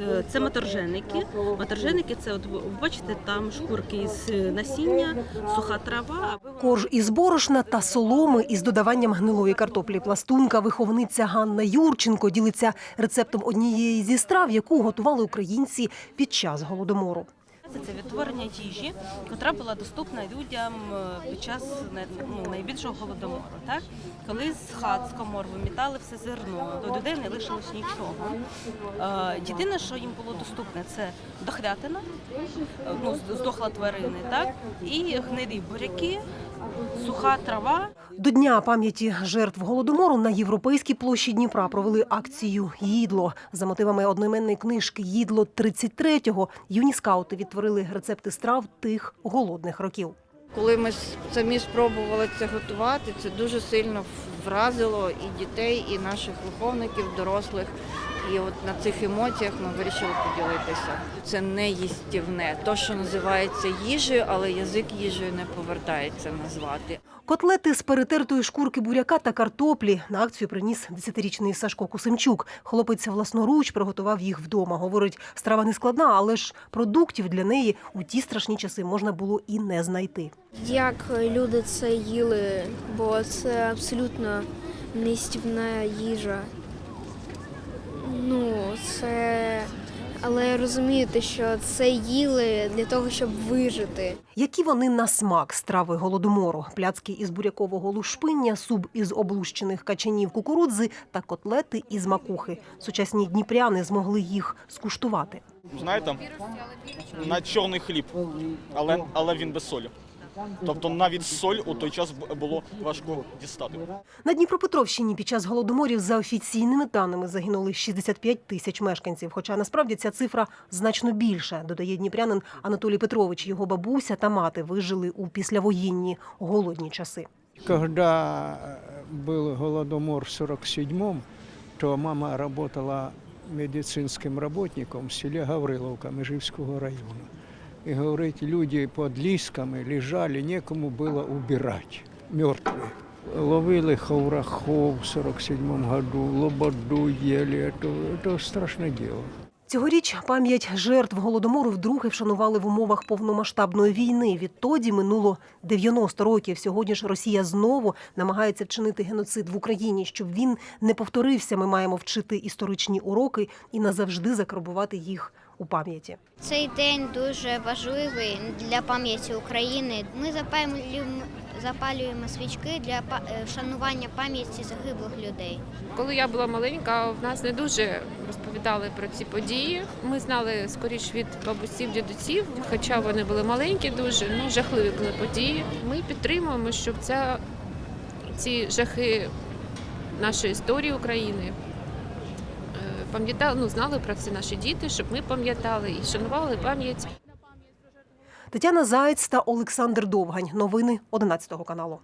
Е, Це моторженики, моторженики. це от бачите, там шкурки з насіння, суха трава. Корж із борошна та соломи із додаванням гнилої картоплі. Пластунка, виховниця Ганна Юрченко ділиться рецептом однієї зі страв, яку готували українці під час голодомору. Це відтворення їжі, яка була доступна людям е, під час ну, найбільшого голодомору. Так? Коли з хат, з комор вимітали все зерно, до людей не лишилось нічого. Е, Єдине, що їм було доступне, це дохлятина, е, ну, здохла тварини, так? і гнилі буряки, суха трава. До Дня пам'яті жертв голодомору на європейській площі Дніпра провели акцію «Їдло». За мотивами одноіменної книжки «Їдло 33-го» юні скаути відтворили рецепти страв тих голодних років. Коли ми самі спробували це готувати, це дуже сильно вразило і дітей, і наших виховників, дорослих. І от на цих емоціях ми вирішили поділитися. Це не їстівне, то що називається їжею, але язик їжею не повертається назвати. Котлети з перетертої шкурки буряка та картоплі на акцію приніс 10-річний Сашко Кусимчук. Хлопець власноруч приготував їх вдома. Говорить, страва не складна, але ж продуктів для неї у ті страшні часи можна було і не знайти. Як люди це їли, бо це абсолютно нестівна їжа. Ну, це. Але розумієте, що це їли для того, щоб вижити. Які вони на смак страви голодомору: пляцки із бурякового лушпиння, суп із облущених качанів кукурудзи та котлети із макухи. Сучасні дніпряни змогли їх скуштувати. знаєте, на чорний хліб, але, але він без солі. Тобто навіть соль у той час було важко дістати. На Дніпропетровщині під час голодоморів за офіційними даними загинули 65 тисяч мешканців. Хоча насправді ця цифра значно більша, додає дніпрянин Анатолій Петрович. Його бабуся та мати вижили у післявоєнні голодні часи. Когда был голодомор в 47-м, то мама работала медицинским работником в селе Гавриловка Межівського району И говорит, люди под лісками лежали, некому было убирать, мертвые. Ловили хаврахов в 47 году, лободу ели, это, это страшное дело. Цьогоріч пам'ять жертв голодомору вдруге вшанували в умовах повномасштабної війни. Відтоді минуло 90 років. Сьогодні ж Росія знову намагається вчинити геноцид в Україні. Щоб він не повторився, ми маємо вчити історичні уроки і назавжди закарбувати їх у пам'яті. Цей день дуже важливий для пам'яті України. Ми запалюємо, запалюємо свічки для е, вшанування пам'яті загиблих людей. Коли я була маленька, в нас не дуже розповідали про ці події. Ми знали скоріш від бабусів, дідусів, хоча вони були маленькі, дуже ну жахливі були події. Ми підтримуємо, щоб ця, ці жахи нашої історії України. Пам'ятали, ну знали про це наші діти, щоб ми пам'ятали і шанували пам'ять Тетяна Заєць та Олександр Довгань. Новини 11 каналу.